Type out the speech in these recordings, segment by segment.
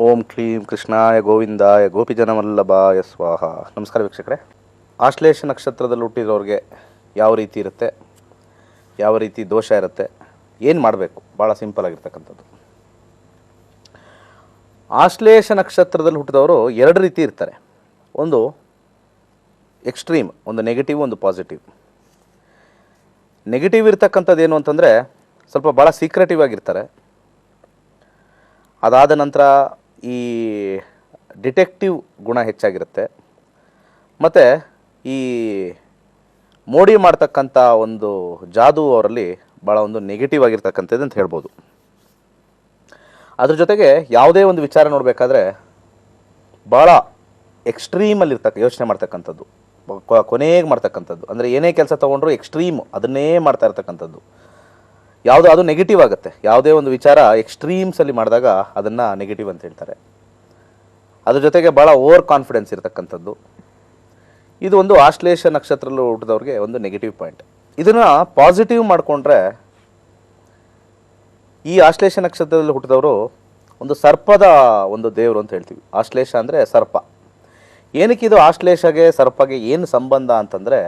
ಓಂ ಕ್ಲೀಂ ಕೃಷ್ಣಾಯ ಗೋವಿಂದಾಯ ಗೋಪಿಜನವಲ್ಲಭಾಯ ಸ್ವಾಹ. ನಮಸ್ಕಾರ ವೀಕ್ಷಕರೇ. ಆಶ್ಲೇಷ ನಕ್ಷತ್ರದಲ್ಲಿ ಹುಟ್ಟಿರೋರಿಗೆ ಯಾವ ರೀತಿ ಇರುತ್ತೆ? ಯಾವ ರೀತಿ ದೋಷ ಇರುತ್ತೆ? ಏನು ಮಾಡಬೇಕು? ಭಾಳ ಸಿಂಪಲ್ ಆಗಿರ್ತಕ್ಕಂಥದ್ದು. ಆಶ್ಲೇಷ ನಕ್ಷತ್ರದಲ್ಲಿ ಹುಟ್ಟಿದವರು ಎರಡು ರೀತಿ ಇರ್ತಾರೆ. ಒಂದು ಎಕ್ಸ್ಟ್ರೀಮ್, ಒಂದು ನೆಗೆಟಿವ್, ಒಂದು ಪಾಸಿಟಿವ್. ನೆಗೆಟಿವ್ ಇರ್ತಕ್ಕಂಥದ್ದು ಏನು ಅಂತಂದರೆ ಸ್ವಲ್ಪ ಭಾಳ ಸೀಕ್ರೆಟಿವ್ ಆಗಿರ್ತಾರೆ. ಅದಾದ ನಂತರ ಈ ಡಿಟೆಕ್ಟಿವ್ ಗುಣ ಹೆಚ್ಚಾಗಿರುತ್ತೆ. ಮತ್ತು ಈ ಮೋಡಿ ಮಾಡ್ತಕ್ಕಂಥ ಒಂದು ಜಾದು ಅವರಲ್ಲಿ ಭಾಳ ಒಂದು ನೆಗೆಟಿವ್ ಆಗಿರ್ತಕ್ಕಂಥದ್ದು ಅಂತ ಹೇಳ್ಬೋದು. ಅದ್ರ ಜೊತೆಗೆ ಯಾವುದೇ ಒಂದು ವಿಚಾರ ನೋಡಬೇಕಾದ್ರೆ ಭಾಳ ಎಕ್ಸ್ಟ್ರೀಮಲ್ಲಿ ಇರ್ತಕ್ಕ, ಯೋಚನೆ ಮಾಡ್ತಕ್ಕಂಥದ್ದು. ಕೊನೆಗೆ ಮಾಡ್ತಕ್ಕಂಥದ್ದು. ಅಂದರೆ ಏನೇ ಕೆಲಸ ತೊಗೊಂಡ್ರು ಎಕ್ಸ್ಟ್ರೀಮ್ ಅದನ್ನೇ ಮಾಡ್ತಾ ಇರ್ತಕ್ಕಂಥದ್ದು. ಯಾವುದು ಅದು ನೆಗೆಟಿವ್ ಆಗುತ್ತೆ. ಯಾವುದೇ ಒಂದು ವಿಚಾರ ಎಕ್ಸ್ಟ್ರೀಮ್ಸಲ್ಲಿ ಮಾಡಿದಾಗ ಅದನ್ನು ನೆಗೆಟಿವ್ ಅಂತ ಹೇಳ್ತಾರೆ. ಅದ್ರ ಜೊತೆಗೆ ಭಾಳ ಓವರ್ ಕಾನ್ಫಿಡೆನ್ಸ್ ಇರತಕ್ಕಂಥದ್ದು. ಇದು ಒಂದು ಆಶ್ಲೇಷ ನಕ್ಷತ್ರದಲ್ಲಿ ಹುಟ್ಟಿದವ್ರಿಗೆ ಒಂದು ನೆಗೆಟಿವ್ ಪಾಯಿಂಟ್ ಇದನ್ನು ಪಾಸಿಟಿವ್ ಮಾಡಿಕೊಂಡ್ರೆ ಈ ಆಶ್ಲೇಷ ನಕ್ಷತ್ರದಲ್ಲಿ ಹುಟ್ಟಿದವರು ಒಂದು ಸರ್ಪದ ಒಂದು ದೇವರು ಅಂತ ಹೇಳ್ತೀವಿ. ಆಶ್ಲೇಷ ಅಂದರೆ ಸರ್ಪ. ಏನಕ್ಕೆ ಇದು ಆಶ್ಲೇಷಗೆ, ಸರ್ಪಗೆ ಏನು ಸಂಬಂಧ ಅಂತಂದರೆ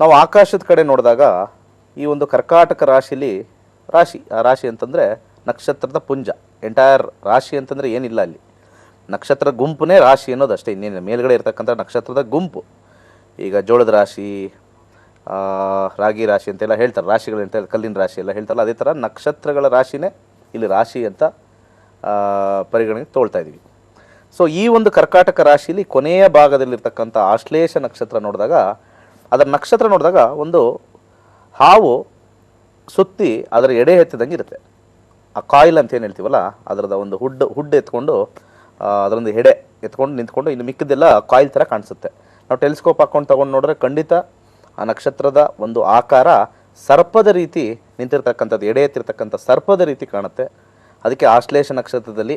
ನಾವು ಆಕಾಶದ ಕಡೆ ನೋಡಿದಾಗ ಈ ಒಂದು ಕರ್ಕಾಟಕ ರಾಶಿಲಿ ರಾಶಿ, ಆ ರಾಶಿ ಅಂತಂದರೆ ನಕ್ಷತ್ರದ ಪುಂಜ. ಎಂಟೈರ್ ರಾಶಿ ಅಂತಂದರೆ ಏನಿಲ್ಲ ಅಲ್ಲಿ. ನಕ್ಷತ್ರ ಗುಂಪುನೇ ರಾಶಿ ಅನ್ನೋದು ಅಷ್ಟೇ ಇನ್ನೇನು ಮೇಲ್ಗಡೆ ಇರ್ತಕ್ಕಂಥ ನಕ್ಷತ್ರದ ಗುಂಪು. ಈಗ ಜೋಳದ ರಾಶಿ ರಾಗಿ ರಾಶಿ ಅಂತೆಲ್ಲ ಹೇಳ್ತಾರೆ, ರಾಶಿಗಳು ಅಂತ ಕಲ್ಲಿನ ರಾಶಿ ಎಲ್ಲ ಹೇಳ್ತಾರಲ್ಲ, ಅದೇ ಥರ ನಕ್ಷತ್ರಗಳ ರಾಶಿನೇ ಇಲ್ಲಿ ರಾಶಿ ಅಂತ ಪರಿಗಣನೆ ತೊಗೊಳ್ತಾ ಇದ್ದೀವಿ. ಸೊ ಈ ಒಂದು ಕರ್ಕಾಟಕ ರಾಶಿಲಿ ಕೊನೆಯ ಭಾಗದಲ್ಲಿರ್ತಕ್ಕಂಥ ಆಶ್ಲೇಷ ನಕ್ಷತ್ರ ನೋಡಿದಾಗ, ಅದರ ನಕ್ಷತ್ರ ನೋಡಿದಾಗ ಒಂದು ಹಾವು ಸುತ್ತಿ ಅದರ ಎಡೆ ಎತ್ತಿದಂಗೆ ಇರುತ್ತೆ. ಆ ಕಾಯಿಲ್ ಅಂತ ಏನು ಹೇಳ್ತೀವಲ್ಲ, ಅದರದ ಒಂದು ಹುಡ್ ಹುಡ್ ಎತ್ಕೊಂಡು ಅದರೊಂದು ಎಡೆ ಎತ್ಕೊಂಡು ನಿಂತ್ಕೊಂಡು ಇನ್ನು ಮಿಕ್ಕಿದ್ದೆಲ್ಲ ಕಾಯಿಲ್ ಥರ ಕಾಣಿಸುತ್ತೆ. ನಾವು ಟೆಲಿಸ್ಕೋಪ್ ಹಾಕ್ಕೊಂಡು ತೊಗೊಂಡು ನೋಡಿದ್ರೆ ಖಂಡಿತ ಆ ನಕ್ಷತ್ರದ ಒಂದು ಆಕಾರ ಸರ್ಪದ ರೀತಿ ನಿಂತಿರ್ತಕ್ಕಂಥದ್ದು, ಎಡೆ ಎತ್ತಿರ್ತಕ್ಕಂಥ ಸರ್ಪದ ರೀತಿ ಕಾಣುತ್ತೆ. ಅದಕ್ಕೆ ಆಶ್ಲೇಷ ನಕ್ಷತ್ರದಲ್ಲಿ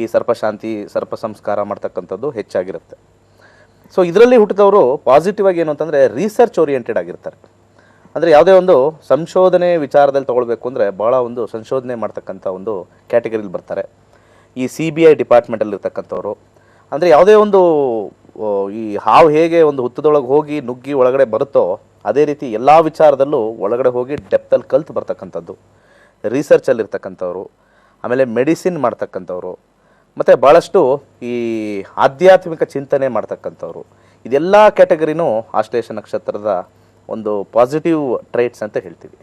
ಈ ಸರ್ಪಶಾಂತಿ ಸರ್ಪ ಸಂಸ್ಕಾರ ಮಾಡ್ತಕ್ಕಂಥದ್ದು ಹೆಚ್ಚಾಗಿರುತ್ತೆ. ಸೊ ಇದರಲ್ಲಿ ಹುಟ್ಟಿದವರು ಪಾಸಿಟಿವ್ ಆಗಿ ಏನು ಅಂತಂದರೆ ರಿಸರ್ಚ್ ಓರಿಯೆಂಟೆಡ್ ಆಗಿರ್ತಾರೆ. ಅಂದರೆ ಯಾವುದೇ ಒಂದು ಸಂಶೋಧನೆ ವಿಚಾರದಲ್ಲಿ ತೊಗೊಳ್ಬೇಕು ಅಂದರೆ ಭಾಳ ಒಂದು ಸಂಶೋಧನೆ ಮಾಡ್ತಕ್ಕಂಥ ಒಂದು ಕ್ಯಾಟಗರಿಲಿ ಬರ್ತಾರೆ. ಈ ಸಿ ಬಿ ಐ ಡಿಪಾರ್ಟ್ಮೆಂಟಲ್ಲಿ ಇರ್ತಕ್ಕಂಥವ್ರು. ಅಂದರೆ ಯಾವುದೇ ಒಂದು ಈ ಹಾವು ಹೇಗೆ ಒಂದು ಹುತ್ತದೊಳಗೆ ಹೋಗಿ ನುಗ್ಗಿ ಒಳಗಡೆ ಬರುತ್ತೋ ಅದೇ ರೀತಿ ಎಲ್ಲ ವಿಚಾರದಲ್ಲೂ ಒಳಗಡೆ ಹೋಗಿ ಡೆಪ್ತಲ್ಲಿ ಕಲ್ತು ಬರ್ತಕ್ಕಂಥದ್ದು. ರಿಸರ್ಚಲ್ಲಿ ಇರ್ತಕ್ಕಂಥವ್ರು, ಆಮೇಲೆ ಮೆಡಿಸಿನ್ ಮಾಡ್ತಕ್ಕಂಥವ್ರು, ಮತ್ತು ಭಾಳಷ್ಟು ಈ ಆಧ್ಯಾತ್ಮಿಕ ಚಿಂತನೆ ಮಾಡ್ತಕ್ಕಂಥವ್ರು. ಇದೆಲ್ಲ ಕ್ಯಾಟಗರಿನೂ ಆಶ್ಲೇಷ ನಕ್ಷತ್ರದ ಒಂದು ಪಾಸಿಟಿವ್ ಟ್ರೈಟ್ಸ್ ಅಂತ ಹೇಳ್ತೀವಿ.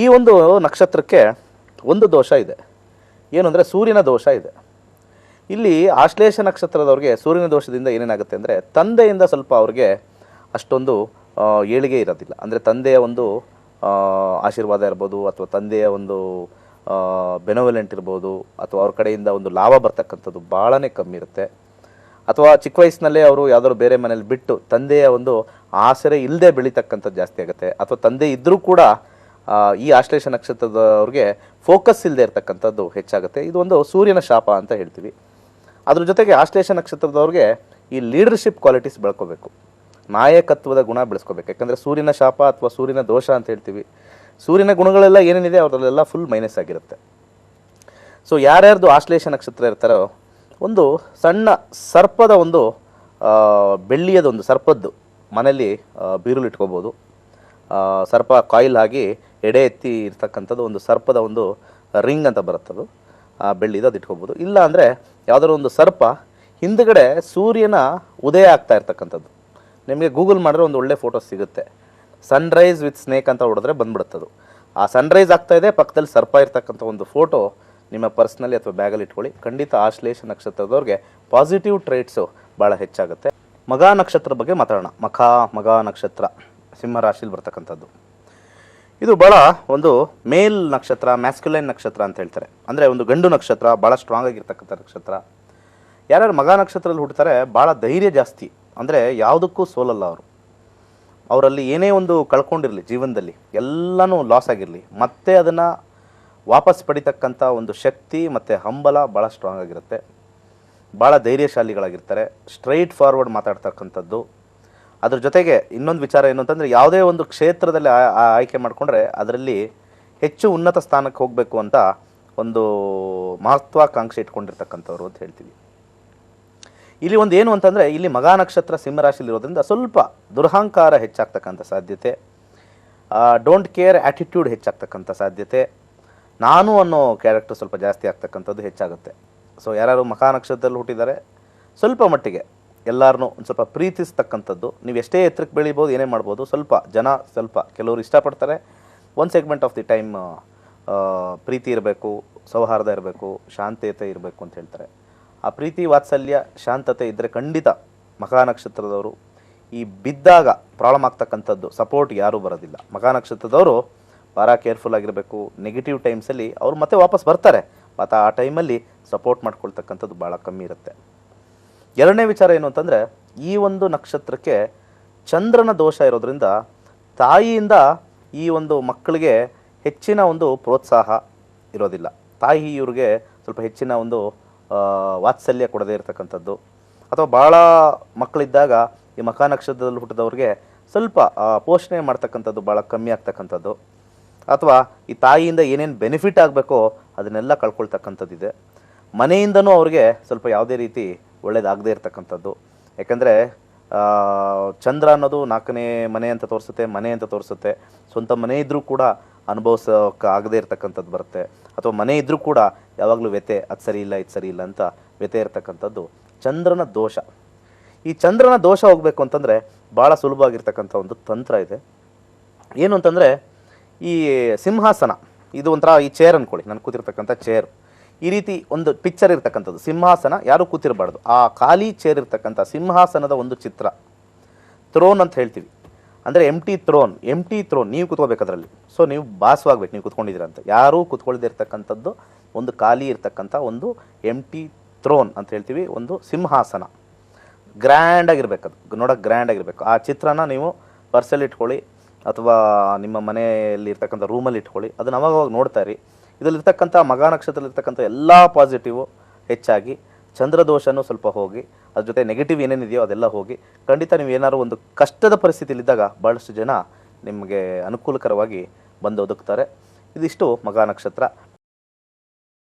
ಈ ಒಂದು ನಕ್ಷತ್ರಕ್ಕೆ ಒಂದು ದೋಷ ಇದೆ. ಏನು ಅಂದರೆ ಸೂರ್ಯನ ದೋಷ ಇದೆ. ಇಲ್ಲಿ ಆಶ್ಲೇಷ ನಕ್ಷತ್ರದವ್ರಿಗೆ ಸೂರ್ಯನ ದೋಷದಿಂದ ಏನೇನಾಗುತ್ತೆ ಅಂದರೆ ತಂದೆಯಿಂದ ಸ್ವಲ್ಪ ಅವ್ರಿಗೆ ಅಷ್ಟೊಂದು ಏಳಿಗೆ ಇರೋದಿಲ್ಲ. ಅಂದರೆ ತಂದೆಯ ಒಂದು ಆಶೀರ್ವಾದ ಇರ್ಬೋದು ಅಥವಾ ತಂದೆಯ ಒಂದು ಬೆನೋವೆಲೆಂಟ್ ಇರ್ಬೋದು ಅಥವಾ ಅವ್ರ ಕಡೆಯಿಂದ ಒಂದು ಲಾಭ ಬರ್ತಕ್ಕಂಥದ್ದು ಭಾಳನೇ ಕಮ್ಮಿ ಇರುತ್ತೆ. ಅಥವಾ ಚಿಕ್ಕ ವಯಸ್ಸಿನಲ್ಲೇ ಅವರು ಯಾವ್ದಾದ್ರು ಬೇರೆ ಮನೇಲಿ ಬಿಟ್ಟು ತಂದೆಯ ಒಂದು ಆಸರೆ ಇಲ್ಲದೆ ಬೆಳೀತಕ್ಕಂಥದ್ದು ಜಾಸ್ತಿ ಆಗುತ್ತೆ. ಅಥವಾ ತಂದೆ ಇದ್ದರೂ ಕೂಡ ಈ ಆಶ್ಲೇಷ ನಕ್ಷತ್ರದವ್ರಿಗೆ ಫೋಕಸ್ ಇಲ್ಲದೆ ಇರತಕ್ಕಂಥದ್ದು ಹೆಚ್ಚಾಗುತ್ತೆ. ಇದು ಒಂದು ಸೂರ್ಯನ ಶಾಪ ಅಂತ ಹೇಳ್ತೀವಿ. ಅದ್ರ ಜೊತೆಗೆ ಆಶ್ಲೇಷ ನಕ್ಷತ್ರದವ್ರಿಗೆ ಈ ಲೀಡರ್ಶಿಪ್ ಕ್ವಾಲಿಟೀಸ್ ಬೆಳ್ಕೋಬೇಕು. ನಾಯಕತ್ವದ ಗುಣ ಬೆಳೆಸ್ಕೋಬೇಕು. ಯಾಕಂದರೆ ಸೂರ್ಯನ ಶಾಪ ಅಥವಾ ಸೂರ್ಯನ ದೋಷ ಅಂತ ಹೇಳ್ತೀವಿ. ಸೂರ್ಯನ ಗುಣಗಳೆಲ್ಲ ಏನೇನಿದೆ ಅವರಲ್ಲೆಲ್ಲ ಫುಲ್ ಮೈನಸ್ ಆಗಿರುತ್ತೆ. ಸೊ ಯಾರ್ಯಾರ್ದು ಆಶ್ಲೇಷ ನಕ್ಷತ್ರ ಇರ್ತಾರೋ ಒಂದು ಸಣ್ಣ ಸರ್ಪದ ಒಂದು ಬೆಳ್ಳಿಯದ ಒಂದು ಸರ್ಪದ್ದು ಮನೆಯಲ್ಲಿ ಬೀರುಲು ಇಟ್ಕೋಬೋದು. ಸರ್ಪ ಕಾಯಿಲ್ ಆಗಿ ಎಡೆ ಎತ್ತಿ ಇರ್ತಕ್ಕಂಥದ್ದು ಒಂದು ಸರ್ಪದ ಒಂದು ರಿಂಗ್ ಅಂತ ಬರುತ್ತದು. ಆ, ಬೆಳ್ಳಿದು ಅದು ಇಟ್ಕೋಬೋದು. ಇಲ್ಲ ಅಂದರೆ ಯಾವುದಾದ್ರು ಒಂದು ಸರ್ಪ ಹಿಂದ್ಗಡೆ ಸೂರ್ಯನ ಉದಯ ಆಗ್ತಾ ಇರ್ತಕ್ಕಂಥದ್ದು. ನಿಮಗೆ ಗೂಗಲ್ ಮಾಡಿದ್ರೆ ಒಂದು ಒಳ್ಳೆ ಫೋಟೋ ಸಿಗುತ್ತೆ. ಸನ್ರೈಸ್ ವಿತ್ ಸ್ನೇಕ್ ಅಂತ ಹೊಡೆದ್ರೆ ಬಂದ್ಬಿಡುತ್ತದು ಆ ಸನ್ರೈಸ್ ಆಗ್ತಾ ಇದೆ, ಪಕ್ಕದಲ್ಲಿ ಸರ್ಪ ಇರ್ತಕ್ಕಂಥ ಒಂದು ಫೋಟೋ ನಿಮ್ಮ ಪರ್ಸ್ನಲ್ಲಿ ಅಥವಾ ಬ್ಯಾಗಲ್ಲಿ ಇಟ್ಕೊಳ್ಳಿ. ಖಂಡಿತ ಆಶ್ಲೇಷ ನಕ್ಷತ್ರದವ್ರಿಗೆ ಪಾಸಿಟಿವ್ ಟ್ರೇಟ್ಸು ಭಾಳ ಹೆಚ್ಚಾಗುತ್ತೆ. ಮಗ ನಕ್ಷತ್ರ ಬಗ್ಗೆ ಮಾತಾಡೋಣ. ಮಖ, ಮಗ ನಕ್ಷತ್ರ, ಸಿಂಹ ರಾಶಿಲಿ ಬರ್ತಕ್ಕಂಥದ್ದು. ಇದು ಭಾಳ ಒಂದು ಮೇಲ್ ನಕ್ಷತ್ರ ಮ್ಯಾಸ್ಕ್ಯುಲೈನ್ ನಕ್ಷತ್ರ ಅಂತ ಹೇಳ್ತಾರೆ. ಅಂದರೆ ಒಂದು ಗಂಡು ನಕ್ಷತ್ರ ಭಾಳ ಸ್ಟ್ರಾಂಗ್ ಆಗಿರ್ತಕ್ಕಂಥ ನಕ್ಷತ್ರ. ಯಾರ್ಯಾರು ಮಗ ನಕ್ಷತ್ರದಲ್ಲಿ ಹುಡ್ತಾರೆ ಭಾಳ ಧೈರ್ಯ ಜಾಸ್ತಿ. ಅಂದರೆ ಯಾವುದಕ್ಕೂ ಸೋಲಲ್ಲ ಅವರು. ಅವರಲ್ಲಿ ಏನೇ ಒಂದು ಕಳ್ಕೊಂಡಿರಲಿ ಜೀವನದಲ್ಲಿ, ಎಲ್ಲನೂ ಲಾಸ್ ಆಗಿರಲಿ, ಮತ್ತೆ ಅದನ್ನು ವಾಪಸ್ ಪಡಿತಕ್ಕಂಥ ಒಂದು ಶಕ್ತಿ ಮತ್ತು ಹಂಬಲ ಭಾಳ ಸ್ಟ್ರಾಂಗ್ ಆಗಿರುತ್ತೆ. ಭಾಳ ಧೈರ್ಯಶಾಲಿಗಳಾಗಿರ್ತಾರೆ. Straight forward ಮಾತಾಡ್ತಕ್ಕಂಥದ್ದು. ಅದ್ರ ಜೊತೆಗೆ ಇನ್ನೊಂದು ವಿಚಾರ ಏನು ಅಂತಂದರೆ, ಯಾವುದೇ ಒಂದು ಕ್ಷೇತ್ರದಲ್ಲಿ ಆಯ್ಕೆ ಮಾಡಿಕೊಂಡ್ರೆ ಅದರಲ್ಲಿ ಹೆಚ್ಚು ಉನ್ನತ ಸ್ಥಾನಕ್ಕೆ ಹೋಗಬೇಕು ಅಂತ ಒಂದು ಮಹತ್ವಾಕಾಂಕ್ಷೆ ಇಟ್ಕೊಂಡಿರ್ತಕ್ಕಂಥವ್ರು ಅಂತ ಹೇಳ್ತೀವಿ. ಇಲ್ಲಿ ಒಂದು ಏನು ಅಂತಂದರೆ, ಇಲ್ಲಿ ಮಗಾ ನಕ್ಷತ್ರ ಸಿಂಹರಾಶಿಲಿರೋದ್ರಿಂದ ಸ್ವಲ್ಪ ದುರಹಂಕಾರ ಹೆಚ್ಚಾಗ್ತಕ್ಕಂಥ ಸಾಧ್ಯತೆ. ಡೋಂಟ್ ಕೇರ್ ಆ್ಯಟಿಟ್ಯೂಡ್ ಹೆಚ್ಚಾಗ್ತಕ್ಕಂಥ ಸಾಧ್ಯತೆ. ನಾನು ಅನ್ನೋ ಕ್ಯಾರೆಕ್ಟರ್ ಸ್ವಲ್ಪ ಜಾಸ್ತಿ ಆಗ್ತಕ್ಕಂಥದ್ದು ಹೆಚ್ಚಾಗುತ್ತೆ. ಸೊ ಯಾರು ಮಕಾ ನಕ್ಷತ್ರದಲ್ಲಿ ಹುಟ್ಟಿದ್ದಾರೆ, ಸ್ವಲ್ಪ ಮಟ್ಟಿಗೆ ಎಲ್ಲರನ್ನೂ ಒಂದು ಸ್ವಲ್ಪ ಪ್ರೀತಿಸ್ತಕ್ಕಂಥದ್ದು. ನೀವು ಎಷ್ಟೇ ಎತ್ತರಕ್ಕೆ ಬೆಳಿಬೋದು, ಏನೇ ಮಾಡ್ಬೋದು, ಸ್ವಲ್ಪ ಜನ, ಸ್ವಲ್ಪ ಕೆಲವರು ಇಷ್ಟಪಡ್ತಾರೆ. ಒಂದು ಸೆಗ್ಮೆಂಟ್ ಆಫ್ ದಿ ಟೈಮ್ ಪ್ರೀತಿ ಇರಬೇಕು, ಸೌಹಾರ್ದ ಇರಬೇಕು, ಶಾಂತತೆ ಇರಬೇಕು ಅಂತ ಹೇಳ್ತಾರೆ. ಆ ಪ್ರೀತಿ, ವಾತ್ಸಲ್ಯ, ಶಾಂತತೆ ಇದ್ದರೆ ಖಂಡಿತ ಮಕಾ ನಕ್ಷತ್ರದವರು ಈ ಬಿದ್ದಾಗ ಪ್ರಾಬ್ಲಮ್ ಆಗ್ತಕ್ಕಂಥದ್ದು ಸಪೋರ್ಟ್ ಯಾರೂ ಬರೋದಿಲ್ಲ. ಮಕಾ ನಕ್ಷತ್ರದವರು ಭಾಳ ಕೇರ್ಫುಲ್ ಆಗಿರಬೇಕು ನೆಗೆಟಿವ್ ಟೈಮ್ಸಲ್ಲಿ ಅವ್ರು ಮತ್ತೆ ವಾಪಸ್ ಬರ್ತಾರೆ. ಮತ್ತು ಆ ಟೈಮಲ್ಲಿ ಸಪೋರ್ಟ್ ಮಾಡ್ಕೊಳ್ತಕ್ಕಂಥದ್ದು ಭಾಳ ಕಮ್ಮಿ ಇರುತ್ತೆ. ಎರಡನೇ ವಿಚಾರ ಏನು ಅಂತಂದರೆ, ಈ ಒಂದು ನಕ್ಷತ್ರಕ್ಕೆ ಚಂದ್ರನ ದೋಷ ಇರೋದ್ರಿಂದ ತಾಯಿಯಿಂದ ಈ ಒಂದು ಮಕ್ಕಳಿಗೆ ಹೆಚ್ಚಿನ ಒಂದು ಪ್ರೋತ್ಸಾಹ ಇರೋದಿಲ್ಲ. ತಾಯಿ ಇವ್ರಿಗೆ ಸ್ವಲ್ಪ ಹೆಚ್ಚಿನ ಒಂದು ವಾತ್ಸಲ್ಯ ಕೊಡದೇ ಇರತಕ್ಕಂಥದ್ದು. ಅಥವಾ ಭಾಳ ಮಕ್ಕಳಿದ್ದಾಗ ಈ ಮಕಾನಕ್ಷತ್ರದಲ್ಲಿ ಹುಟ್ಟಿದವ್ರಿಗೆ ಸ್ವಲ್ಪ ಪೋಷಣೆ ಮಾಡ್ತಕ್ಕಂಥದ್ದು ಭಾಳ ಕಮ್ಮಿ ಆಗ್ತಕ್ಕಂಥದ್ದು. ಅಥವಾ ಈ ತಾಯಿಯಿಂದ ಏನೇನು ಬೆನಿಫಿಟ್ ಆಗಬೇಕೋ ಅದನ್ನೆಲ್ಲ ಕಳ್ಕೊಳ್ತಕ್ಕಂಥದ್ದಿದೆ. ಮನೆಯಿಂದನೂ ಅವ್ರಿಗೆ ಸ್ವಲ್ಪ ಯಾವುದೇ ರೀತಿ ಒಳ್ಳೇದಾಗದೇ ಇರತಕ್ಕಂಥದ್ದು. ಯಾಕಂದರೆ ಚಂದ್ರ ಅನ್ನೋದು ನಾಲ್ಕನೇ ಮನೆ ಅಂತ ತೋರಿಸುತ್ತೆ, ಮನೆ ಅಂತ ತೋರಿಸುತ್ತೆ. ಸ್ವಂತ ಮನೆ ಇದ್ದರೂ ಕೂಡ ಅನುಭವಿಸೋಕೆ ಆಗದೇ ಇರತಕ್ಕಂಥದ್ದು ಬರುತ್ತೆ. ಅಥವಾ ಮನೆ ಇದ್ದರೂ ಕೂಡ ಯಾವಾಗಲೂ ವ್ಯತೆ ಅದು ಸರಿ ಇಲ್ಲ, ಇದು ಸರಿ ಇಲ್ಲ ಅಂತ ವ್ಯತೆ ಇರತಕ್ಕಂಥದ್ದು ಚಂದ್ರನ ದೋಷ. ಈ ಚಂದ್ರನ ದೋಷ ಹೋಗಬೇಕು ಅಂತಂದರೆ ಭಾಳ ಸುಲಭವಾಗಿರ್ತಕ್ಕಂಥ ಒಂದು ತಂತ್ರ ಇದೆ. ಏನು ಅಂತಂದರೆ ಈ ಸಿಂಹಾಸನ, ಇದು ಒಂಥರ ಈ ಚೇರ್ ಅಂದ್ಕೊಳ್ಳಿ ನಾನು ಕೂತಿರ್ತಕ್ಕಂಥ ಚೇರ್ ಈ ರೀತಿ ಒಂದು ಪಿಕ್ಚರ್ ಇರ್ತಕ್ಕಂಥದ್ದು, ಸಿಂಹಾಸನ, ಯಾರೂ ಕೂತಿರಬಾರ್ದು. ಆ ಖಾಲಿ ಚೇರ್ ಇರ್ತಕ್ಕಂಥ ಸಿಂಹಾಸನದ ಒಂದು ಚಿತ್ರ. ಥ್ರೋನ್ ಅಂತ ಹೇಳ್ತೀವಿ. ಅಂದರೆ M T throne M T throne ನೀವು ಕೂತ್ಕೋಬೇಕು ಅದರಲ್ಲಿ ಸೊ ನೀವು ಭಾಸವಾಗಬೇಕು ನೀವು ಕೂತ್ಕೊಂಡಿದ್ದೀರಾ ಅಂತ ಯಾರೂ ಕೂತ್ಕೊಳ್ಳದೇ ಇರ್ತಕ್ಕಂಥದ್ದು, ಒಂದು ಖಾಲಿ ಇರ್ತಕ್ಕಂಥ ಒಂದು ಎಂ ಟಿ ಥ್ರೋನ್ ಅಂತ ಹೇಳ್ತೀವಿ, ಒಂದು ಸಿಂಹಾಸನ. ಗ್ರ್ಯಾಂಡಾಗಿರ್ಬೇಕು ಅದು ನೋಡೋಕೆ ಗ್ರ್ಯಾಂಡಾಗಿರ್ಬೇಕು ಆ ಚಿತ್ರನ ನೀವು ಪರ್ಸಲ್ಲಿ ಇಟ್ಕೊಳ್ಳಿ ಅಥವಾ ನಿಮ್ಮ ಮನೆಯಲ್ಲಿ ಇರ್ತಕ್ಕಂಥ ರೂಮಲ್ಲಿ ಇಟ್ಕೊಳ್ಳಿ. ಅದನ್ನು ಅವಾಗವಾಗ ಅವಾಗ ನೋಡ್ತಾ ಇರಿ. ಇದರಲ್ಲಿರ್ತಕ್ಕಂಥ ಮಗ ನಕ್ಷತ್ರದಲ್ಲಿರ್ತಕ್ಕಂಥ ಎಲ್ಲ ಪಾಸಿಟಿವು ಹೆಚ್ಚಾಗಿ. ಚಂದ್ರದೋಷನೂ ಸ್ವಲ್ಪ ಹೋಗಿ. ಅದ್ರ ಜೊತೆ ನೆಗೆಟಿವ್ ಏನೇನಿದೆಯೋ ಅದೆಲ್ಲ ಹೋಗಿ. ಖಂಡಿತ ನೀವು ಏನಾದ್ರು ಒಂದು ಕಷ್ಟದ ಪರಿಸ್ಥಿತಿಯಲ್ಲಿದ್ದಾಗ ಭಾಳಷ್ಟು ಜನ ನಿಮಗೆ ಅನುಕೂಲಕರವಾಗಿ ಬಂದು ಒದಗ್ತಾರೆ. ಇದಿಷ್ಟು ಮಗ ನಕ್ಷತ್ರ.